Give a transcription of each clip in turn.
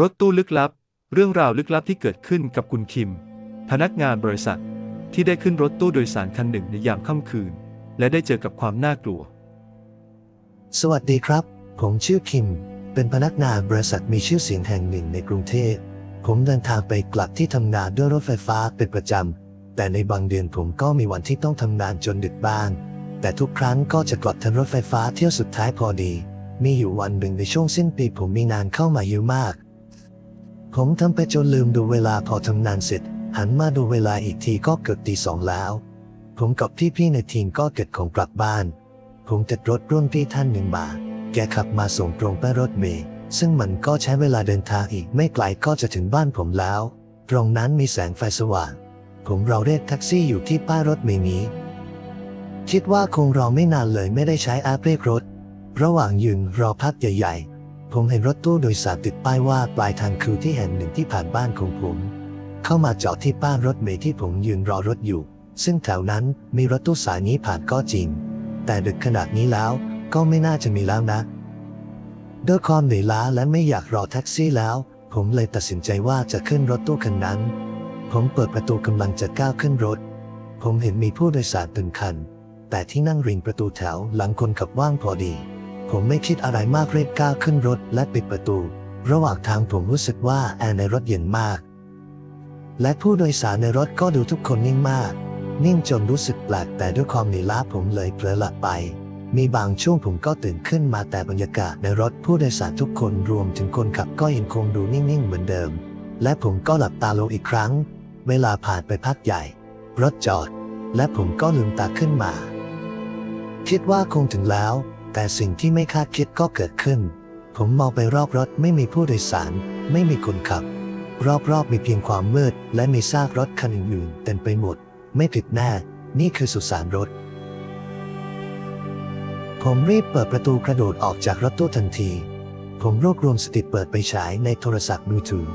รถตู้ลึกลับ เรื่องราวลึกลับที่เกิดขึ้นกับคุณคิม พนักงานบริษัท ที่ได้ขึ้นรถตู้โดยสารคันหนึ่งในยามค่ำคืน และได้เจอกับความน่ากลัว สวัสดีครับ ผมชื่อคิม เป็นพนักงานบริษัทมีชื่อเสียงแห่งหนึ่งในกรุงเทพ ผมเดินทางไปกลับที่ทำงานด้วยรถไฟฟ้าเป็นประจำ แต่ในบางเดือนผมก็มีวันที่ต้องทำงานจนดึกบ้าง แต่ทุกครั้งก็จะกลับทันรถไฟฟ้าเที่ยวสุดท้ายพอดี มีอยู่วันหนึ่งในช่วงสิ้นปีผมมีงานเข้ามาเยอะมาก ผมทำไปจนลืมดูเวลาพอทำงานเสร็จ หันมาดูเวลาอีกทีก็เกือบตีสองแล้ว ผมกับพี่ๆในทีมก็เกิดของกลับบ้าน ผมติดรถรุ่นพี่ท่านหนึ่งมา แกขับมาส่งตรงไปรถเมล์ซึ่งมันก็ใช้เวลาเดินทางอีกไม่ไกลก็จะถึงบ้านผมแล้ว ตรงนั้นมีแสงไฟสว่าง ผมเราเรียกแท็กซี่อยู่ที่ป้ายรถเมล์นี้ คิดว่าคงรอไม่นานเลยไม่ได้ใช้แอปเรียกรถ ระหว่างยืนรอพักใหญ่ๆ ผมเห็นรถตู้โดยสารติดป้ายว่าปลายทางคือที่แห่งหนึ่งที่ผ่านบ้านของผม เข้ามาจอดที่ป้ายรถเมล์ที่ผมยืนรอรถอยู่ ซึ่งแถวนั้นมีรถตู้สายนี้ผ่านก็จริง แต่ดึกขนาดนี้แล้วก็ไม่น่าจะมีแล้วนะ ด้วยความเหนื่อยล้าและไม่อยากรอแท็กซี่แล้ว ผมเลยตัดสินใจว่าจะขึ้นรถตู้คันนั้น ผมเปิดประตูกำลังจะก้าวขึ้นรถ ผมเห็นมีผู้โดยสารเต็มคัน แต่ที่นั่งริงประตูแถวหลังคนขับว่างพอดี ผมไม่คิดอะไรมากรีบก้าวขึ้นรถและปิดประตู ระหว่างทางผมรู้สึกว่าแอร์ในรถเย็นมาก และผู้โดยสารในรถก็ดูทุกคนนิ่งมาก นิ่งจนรู้สึกแปลกแต่ด้วยความเหนื่อยล้าผมเลยเผลอหลับไป มีบางช่วงผมก็ตื่นขึ้นมาแต่บรรยากาศในรถผู้โดยสารทุกคนรวมถึงคนขับก็ยังคงดูนิ่งๆเหมือนเดิม และผมก็หลับตาลงอีกครั้ง เวลาผ่านไปพักใหญ่ รถจอด และผมก็ลืมตาขึ้นมา คิดว่าคงถึงแล้ว แต่สิ่งที่ไม่คาดคิดก็เกิดขึ้น ผมมองไปรอบรถไม่มีผู้โดยสาร ไม่มีคนขับ รอบๆมีเพียงความมืด และมีซากรถคันอื่นๆเต็มไปหมด ไม่ผิดแน่นี่คือสุสานรถ ผมรีบเปิดประตูกระโดดออกจากรถตู้ทันที ผมรวบรวมสติเปิดไปฉายในโทรศัพท์มือถือ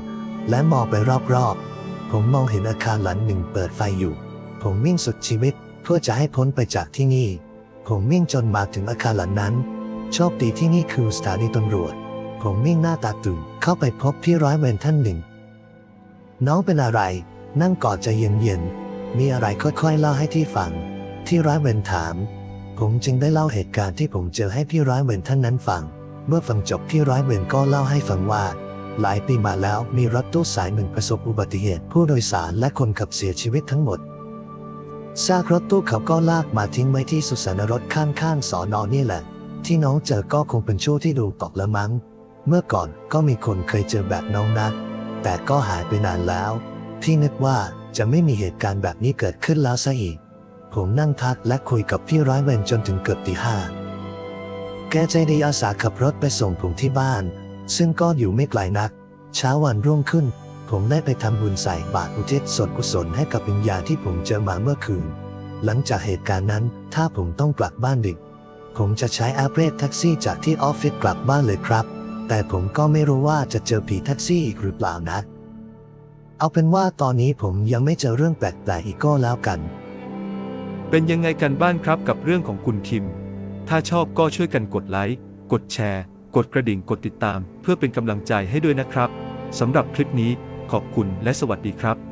และมองไปรอบๆ ผมมองเห็นอาคารหลังหนึ่งเปิดไฟอยู่ ผมวิ่งสุดชีวิตเพื่อจะให้พ้นไปจากที่นี่ ผมวิ่งจนมาถึงอาคารหลังนั้น โชคดีที่นี่คือสถานีตำรวจผมวิ่งหน้าตาตื่นเข้าไปพบพี่ร้อยเวรท่านหนึ่ง น้องเป็นอะไร นั่งกอดใจเย็นๆ มีอะไรค่อยๆเล่าให้ที่ฟัง ที่ร้อยเวรถาม ผมจึงได้เล่าเหตุการณ์ที่ผมเจอให้พี่ร้อยเวรท่านนั้นฟัง เมื่อฟังจบพี่ร้อยเวรก็เล่าให้ฟังว่าหลายปีมาแล้วมีรถตู้สายหนึ่งประสบอุบัติเหตุ ผู้โดยสารและคนขับเสียชีวิตทั้งหมด ซากรถตู้เขาก็ลากมาทิ้งไว้ที่สุสานรถข้างๆสอนอนี่แหละ ที่น้องเจอก็คงเป็นช่วงที่ดูตกละมั้ง เมื่อก่อนก็มีคนเคยเจอแบบน้องนะแต่ก็หายไปนานแล้ว พี่นึกว่าจะไม่มีเหตุการณ์แบบนี้เกิดขึ้นแล้วซะอีก ผมนั่งพักและคุยกับพี่ร้อยเวรจนถึงเกือบตีห้า แกใจดีอาสาขับรถไปส่งผมที่บ้าน ซึ่งก็อยู่ไม่ไกลนัก เช้าวันรุ่งขึ้น ผมได้ไปทำบุญใส่บาตรอุทิศส่วนกุศลให้กับวิญญาที่ผมเจอมาเมื่อคืน หลังจากเหตุการณ์นั้น ถ้าผมต้องกลับบ้านดึก ผมจะใช้อปเรียกแท็กซี่จากที่ออฟฟิศกลับบ้านเลยครับ แต่ผมก็ไม่รู้ว่าจะเจอผีแท็กซี่อีกหรือเปล่านะ เอาเป็นว่าตอนนี้ผมยังไม่เจอเรื่องแปลกๆอีกก็แล้วกัน เป็นยังไงกันบ้างครับกับเรื่องของคุณคิม ถ้าชอบก็ช่วยกันกดไลค์ กดแชร์ กดกระดิ่ง กดติดตาม เพื่อเป็นกำลังใจให้ด้วยนะครับสำหรับคลิปนี้ ขอบคุณและสวัสดีครับ